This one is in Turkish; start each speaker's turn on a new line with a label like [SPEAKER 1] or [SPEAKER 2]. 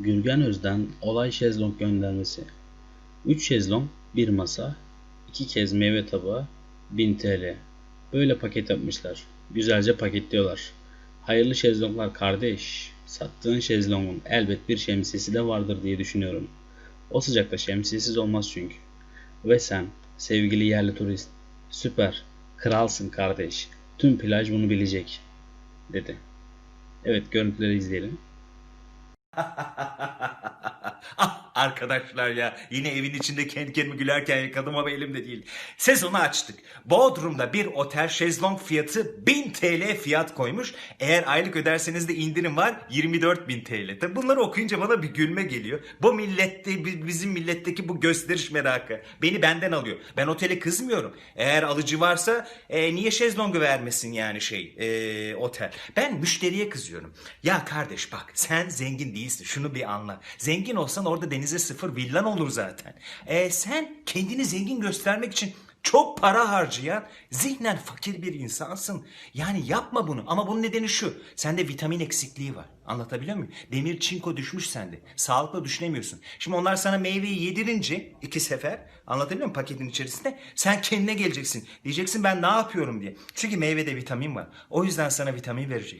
[SPEAKER 1] Gürgen Öz'den olay şezlong göndermesi. 3 şezlong, 1 masa, 2 kez meyve tabağı, 1000 TL. Böyle paket yapmışlar. Güzelce paketliyorlar. Hayırlı şezlonglar kardeş. Sattığın şezlongun elbet bir şemsiyesi de vardır diye düşünüyorum. O sıcakta şemsiyesiz olmaz çünkü. Ve sen sevgili yerli turist süper kralsın kardeş. Tüm plaj bunu bilecek dedi. Evet görüntüleri izleyelim.
[SPEAKER 2] 哈，哈哈哈哈哈啊！Arkadaşlar ya yine evin içinde kendi kendime gülerken yakaladım ama elimde değil. Sezonu açtık. Bodrum'da bir otel şezlong fiyatı 1000 TL fiyat koymuş. Eğer aylık öderseniz de indirim var 24.000 TL. Tabi bunları okuyunca bana bir gülme geliyor. Bu millette bi- bizim milletteki bu gösteriş merakı beni benden alıyor. Ben otele kızmıyorum. Eğer alıcı varsa e, niye şezlongu vermesin yani şey e, otel. Ben müşteriye kızıyorum. Ya kardeş bak sen zengin değilsin şunu bir anla. Zengin olsan orada denize sıfır villan olur zaten. E, sen kendini zengin göstermek için çok para harcayan zihnen fakir bir insansın. Yani yapma bunu ama bunun nedeni şu. Sende vitamin eksikliği var. Anlatabiliyor muyum? Demir çinko düşmüş sende. Sağlıklı düşünemiyorsun. Şimdi onlar sana meyveyi yedirince iki sefer anlatabiliyor muyum paketin içerisinde? Sen kendine geleceksin. Diyeceksin ben ne yapıyorum diye. Çünkü meyvede vitamin var. O yüzden sana vitamin verecek.